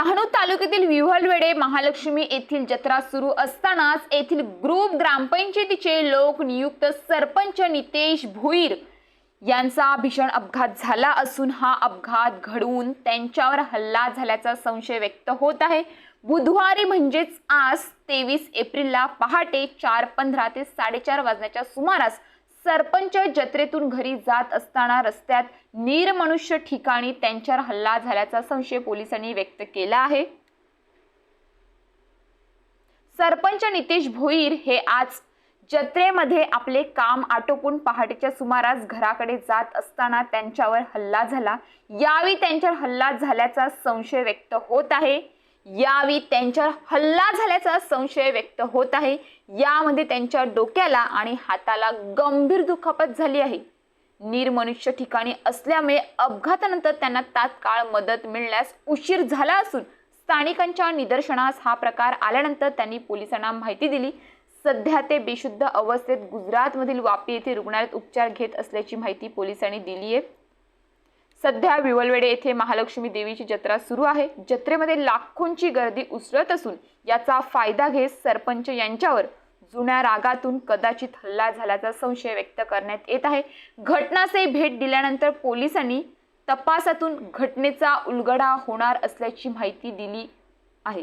धाणोद तालुक्यातील विव्हलवेडे महालक्ष्मी येथील जत्रा सुरू असतानाच येथील ग्रुप ग्रामपंचायतीचे लोकनियुक्त सरपंच नितेश भुईर यांचा भीषण अपघात झाला असून हा अपघात घडवून त्यांच्यावर हल्ला झाल्याचा संशय व्यक्त होत आहे. बुधवारी म्हणजेच आज तेवीस एप्रिलला पहाटे चार पंधरा ते साडेचार वाजण्याच्या सुमारास सरपंच जत्रेतून घरी जात असताना रस्त्यात निर्मनुष्य ठिकाणी त्यांच्यावर हल्ला झाल्याचा संशय पोलिसांनी व्यक्त केला आहे. सरपंच नितेश भोईर हे आज जत्रेमध्ये आपले काम आटोपून पहाटेच्या सुमारास घराकडे जात असताना त्यांच्यावर हल्ला झाला. यावेळी त्यांच्यावर हल्ला झाल्याचा संशय व्यक्त होत आहे. यावेळी त्यांच्यावर हल्ला झाल्याचा संशय व्यक्त होत आहे. यामध्ये त्यांच्या डोक्याला आणि हाताला गंभीर दुखापत झाली आहे. निर्मनुष्य ठिकाणी असल्यामुळे अपघातानंतर त्यांना तात्काळ मदत मिळण्यास उशीर झाला असून स्थानिकांच्या निदर्शनास हा प्रकार आल्यानंतर त्यांनी पोलिसांना माहिती दिली. सध्या ते बेशुद्ध अवस्थेत गुजरातमधील वापी येथे रुग्णालयात उपचार घेत असल्याची माहिती पोलिसांनी दिली आहे सध्या विवलवेडे येथे महालक्ष्मी देवीची जत्रा सुरू आहे. जत्रेमध्ये लाखोंची गर्दी उसळत असून याचा फायदा घेत सरपंच यांच्यावर जुन्या रागातून कदाचित हल्ला झाल्याचा संशय व्यक्त करण्यात येत आहे. घटनासही भेट दिल्यानंतर पोलिसांनी तपासातून घटनेचा उलगडा होणार असल्याची माहिती दिली आहे.